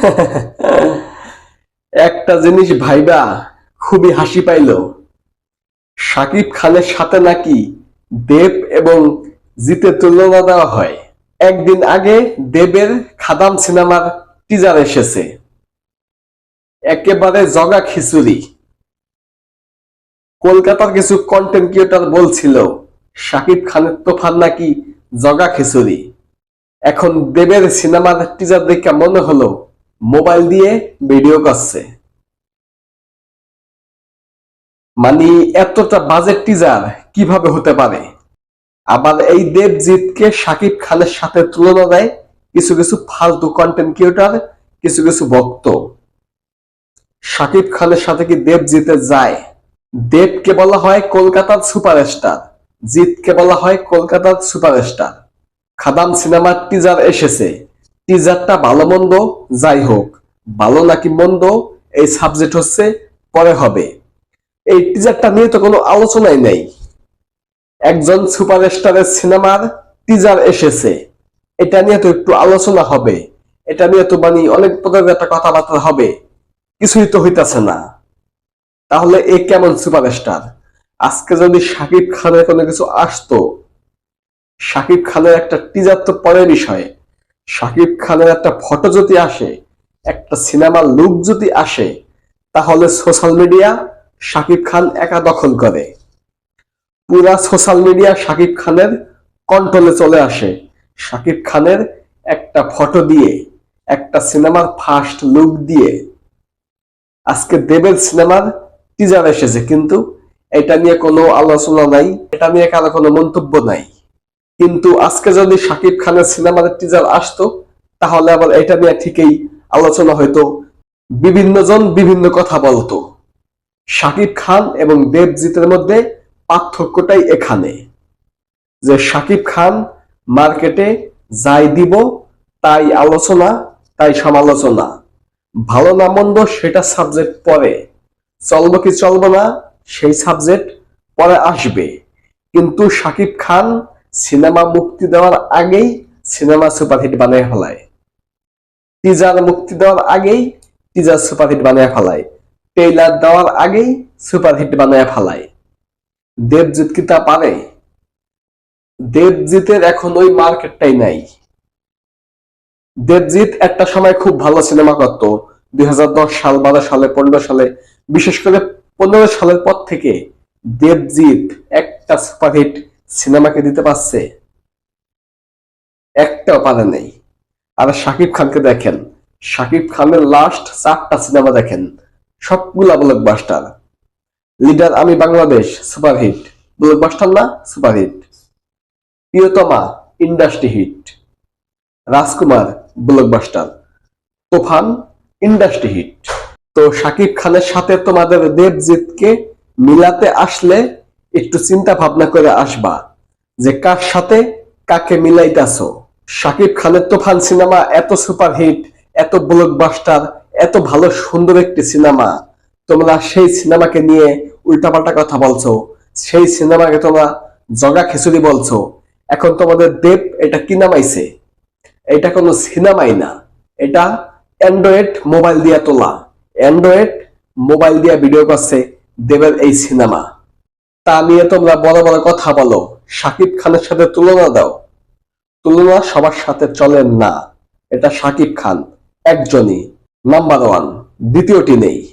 একটা জিনিস ভাইবা খুবই হাসি পাইল। সাকিব খানের সাথে নাকি দেব এবং জিতে তুলনা দেওয়া হয়। একদিন আগে দেবের খাদাম সিনেমার টিজার এসেছে। একেবারে জগা খিচুড়ি। কলকাতার কিছু কন্টেন্ট ক্রিয়েটর বলছিল, সাকিব খানের তোফান নাকি জগা খিচুড়ি। এখন দেবের সিনেমার টিজার দেখে মনে হলো মোবাইল দিয়ে ভিডিও করছে। মানে এতটা বাজেট টিজার কীভাবে হতে পারে? আবার এই দেবজিৎকে সাকিব খানের সাথে তুলনা দেয় কিছু কিছু ফালতু কন্টেন্ট ক্রিয়েটর কিছু কিছু ভক্ত। সাকিব খানের সাথে কি দেবজিতের যায়? দেবকে বলা হয় কলকাতার সুপারস্টার জিতকে বলা হয় কলকাতার সুপারস্টার খাদাম সিনেমার টিজার এসেছে। টিজারটা ভালো মন্দ, যাই হোক। ভালো নাকি মন্দ, এই সাবজেক্ট হচ্ছে পরে হবে। এই টিজারটা নিয়ে তো কোনো আলোচনাই নেই। একজন সুপারস্টারের সিনেমার টিজার এসেছে। এটা নিয়ে তো একটু আলোচনা হবে। এটা নিয়ে তো মানে অনেক পদের একটা কথাবার্তা হবে। কিছুই তো হইতাছে না। তাহলে এ কেমন সুপারস্টার আজকে যদি সাকিব খানের কোনো কিছু আসতো সাকিব খানের একটা টিজার তো পরের বিষয়। সাকিব খানের একটা ফটো যদি আসে, একটা সিনেমার লুক যদি আসে, তাহলে সোশ্যাল মিডিয়া শাকিব খান একা দখল করে। পুরা সোশ্যাল মিডিয়া শাকিব খানের কন্ট্রোলে চলে আসে। শাকিব খানের একটা ফটো দিয়ে, একটা সিনেমার ফার্স্ট লুক দিয়ে। আজকে দেবের সিনেমার টিজার এসেছে, কিন্তু এটা নিয়ে কোনো আলোচনা নাই, এটা নিয়ে কারও কোনো মন্তব্য নাই। কিন্তু আজকে যদি সাকিব খানের সিনেমার টিজার আসতো, তাহলে আবার এটা নিয়ে ঠিকই আলোচনা হয়তো বিভিন্ন জন বিভিন্ন কথা বলতো। সাকিব খান এবং দেবজিতের মধ্যে পার্থক্যটাই এখানে। যে সাকিব খান মার্কেটে যাই দিব, তাই আলোচনা, তাই সমালোচনা। ভালো না মন্দ সেটা সাবজেক্ট পরে। চলবো কি চলবো না, সেই সাবজেক্ট পরে আসবে। কিন্তু সাকিব খান সিনেমা মুক্তি দেওয়ার আগেই সিনেমা সুপারহিট বানিয়ে ফেলায়। টিজার মুক্তি দেওয়ার আগেই টিজার সুপারহিট বানিয়ে ফেলায়। ট্রেইলার দেওয়ার আগেই সুপারহিট বানিয়ে ফেলায়। দেবজিৎ কি তা পারে? দেবজিতের এখন ওই মার্কেটটাই নাই। দেবজিৎ একটা সময় খুব ভালো সিনেমা করতো। দুই সাল, বারো সালে, পনেরো সালে, বিশেষ করে পনেরো সালের পর থেকে দেবজিৎ একটা সুপারহিট সিনেমাকে দিতে পারছে? একটাও পারে নেই। আর শাকিব খানকে দেখেন। শাকিব খানের লাস্ট চারটা সিনেমা দেখেন। সবগুলা ব্লকবাস্টার লিডার আমি বাংলাদেশ সুপারহিট ব্লকবাস্টার না superhit Priyotoma industry hit Rajkumar blockbuster Toofan industry hit তো শাকিব খানের সাথে তোমাদের দেবজিৎকে মিলাতে আসলে একটু চিন্তা ভাবনা করে আসবা যে কার সাথে কাকে মিলাইতাছো? শাকিব খানের তুফান সিনেমা, এত সুপারহিট এত ব্লকবাস্টার এত ভালো সুন্দর একটি সিনেমা। তোমরা সেই সিনেমাকে নিয়ে উল্টাপাল্টা কথা বলছো, সেই সিনেমাকে তোমরা জগা খিচুড়ি বলছো। এখন তোমাদের দেব এটা কি নামাইছে? এটা কোনো সিনেমাই না। এটা অ্যান্ড্রয়েড মোবাইল দিয়া তোলা। অ্যান্ড্রয়েড মোবাইল দিয়া ভিডিও করছে দেবের এই সিনেমা। তা নিয়ে তোমরা বড় বড় কথা বলো। সাকিব খানের সাথে তুলনা দাও। তুলনা সবার সাথে চলেন না। এটা সাকিব খান, একজনই নাম্বার ওয়ান দ্বিতীয়টি নেই।